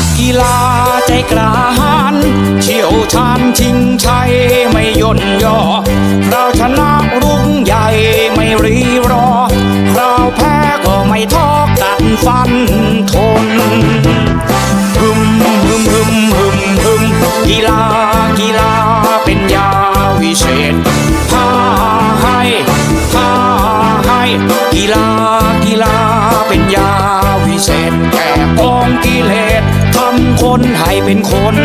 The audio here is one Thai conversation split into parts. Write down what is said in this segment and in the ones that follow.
ักกีฬาใจกล้าหาญเชี่ยวชาญชิงชัยไม่ย่นย่อเราชนะรุ่งใหญ่ไม่รีรอ เราแพ้ก็ไม่ท้อกันฟันทนฮึมฮึมฮึมฮึมฮึมกีฬากีฬาเป็นยาวิเศษพาให้พาให้กีฬากีฬาเป็นยาวิเศษแก่กองกิเลส คนให้เป็นคน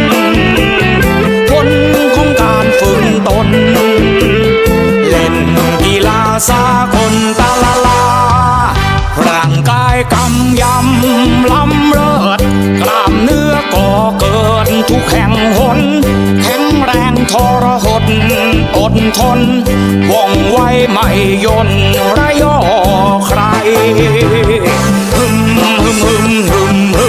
ผลของการฝึกตน เล่นกีฬาสากลตาลาลา ร่างกายกำยำล้ำเลิศกล้ามเนื้อก่อเกิดทุกแห่งหน แข็งแรงทรหดอดทนว่องไวไม่ยนระยอใครฮึมฮึมฮึมฮึ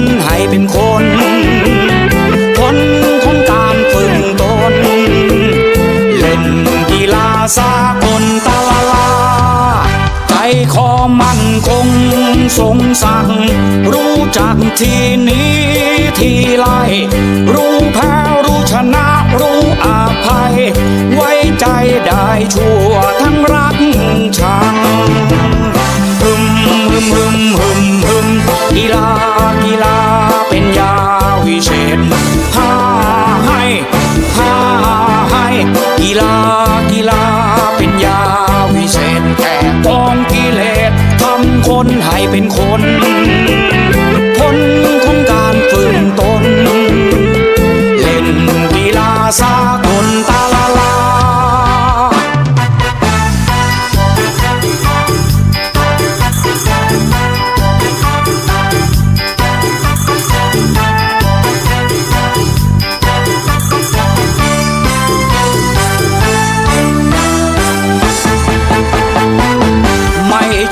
นให้เป็นคนผลของการฝึกตน เล่นกีฬาสากลตาลาลาใจคอมั่นคงสงสังรู้จักทีนี้ทีไลรู้แพ้รู้ชนะรู้อาภัย ไว้ใจได้ชั่วทั้ง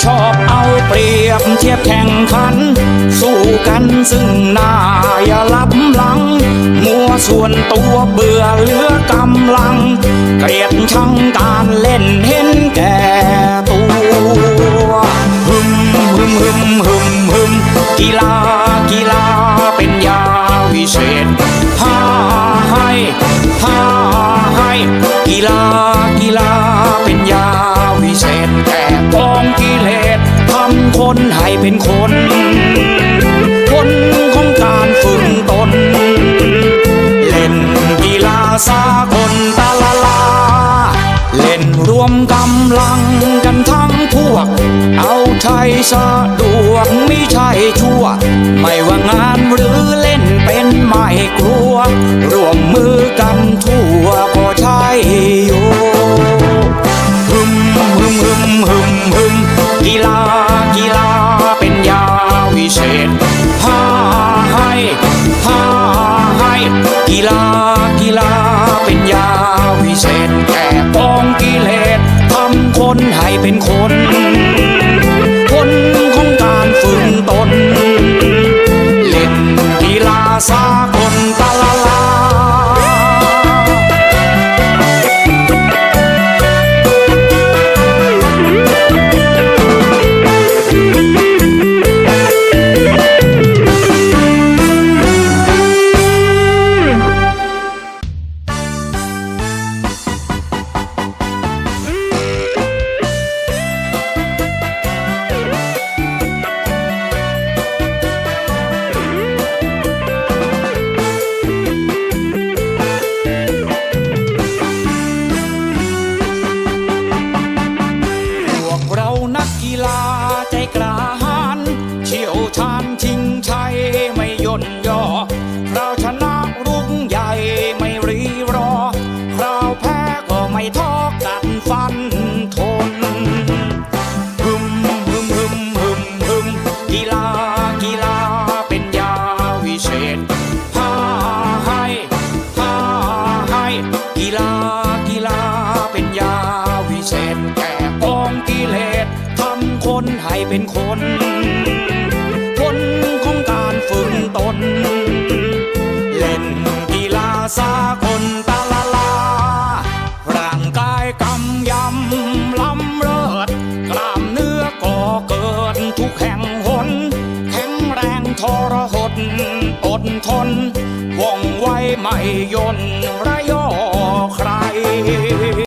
ชอบเอาเปรียบเทียบแข่งขัน สู้กันซึ่งหน้าอย่าลับหลัง มัวส่วนตัวเบื่อเหลือกำลัง เกลียดชังการเล่นเห็นแก่ตัวฮึมฮึมฮึมฮึมฮึมกีฬากีฬาเป็นยาวิเศษพาให้พาให้กีฬา วิเศษแก้กองกิเลสทำคนให้เป็นคนผลของการฝึกตน เล่นกีฬาสากลตาลาลา เล่นรวมกำลังกันทั้งพวก เอาใจสะดวกไม่ใช่ชั่ว ไม่ว่างานหรือเล่นเป็นไม่กลัว ร่วมมือกันทั่วก็ใช่อยู่ กีฬากีฬาเป็นยาวิเศษหาให้หาให้กีฬากีฬาเป็นยาวิเศษแก้กองกิเลสทำคนให้เป็นคนผลของการฝึกตน เล่นกีฬาสาก ย่นย่อเราชนะรุ่งใหญ่ไม่รีรอ เราแพ้ก็ไม่ท้อกัดฟันทนฮึมฮึมฮึมฮึมฮึมกีฬากีฬาเป็นยาวิเศษพาให้พาให้กีฬากีฬาเป็นยาวิเศษแก้กองกิเลสทำคนให้เป็นคน ทนว่องไวไม่ย่นระยอใคร